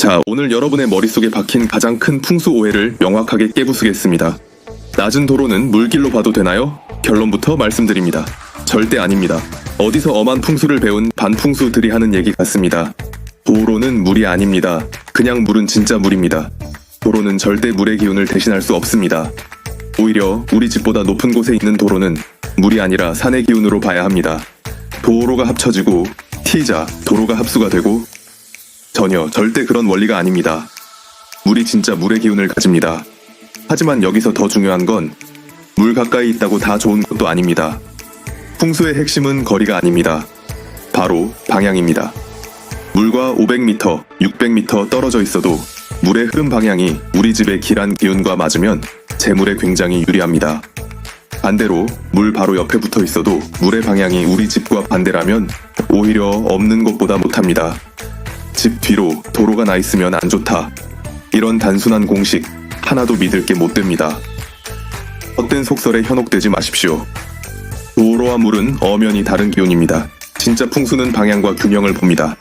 자, 오늘 여러분의 머릿속에 박힌 가장 큰 풍수 오해를 명확하게 깨부수겠습니다. 낮은 도로는 물길로 봐도 되나요? 결론부터 말씀드립니다. 절대 아닙니다. 어디서 엄한 풍수를 배운 반풍수들이 하는 얘기 같습니다. 도로는 물이 아닙니다. 그냥 물은 진짜 물입니다. 도로는 절대 물의 기운을 대신할 수 없습니다. 오히려 우리 집보다 높은 곳에 있는 도로는 물이 아니라 산의 기운으로 봐야 합니다. 도로가 합쳐지고 T자 도로가 합수가 되고 전혀 절대 그런 원리가 아닙니다. 물이 진짜 물의 기운을 가집니다. 하지만 여기서 더 중요한 건 물 가까이 있다고 다 좋은 것도 아닙니다. 풍수의 핵심은 거리가 아닙니다. 바로 방향입니다. 물과 500m, 600m 떨어져 있어도 물의 흐름 방향이 우리 집의 길한 기운과 맞으면 재물에 굉장히 유리합니다. 반대로 물 바로 옆에 붙어 있어도 물의 방향이 우리 집과 반대라면 오히려 없는 것보다 못합니다. 집 뒤로 도로가 나 있으면 안 좋다. 이런 단순한 공식 하나도 믿을 게 못 됩니다. 헛된 속설에 현혹되지 마십시오. 도로와 물은 엄연히 다른 기운입니다. 진짜 풍수는 방향과 균형을 봅니다.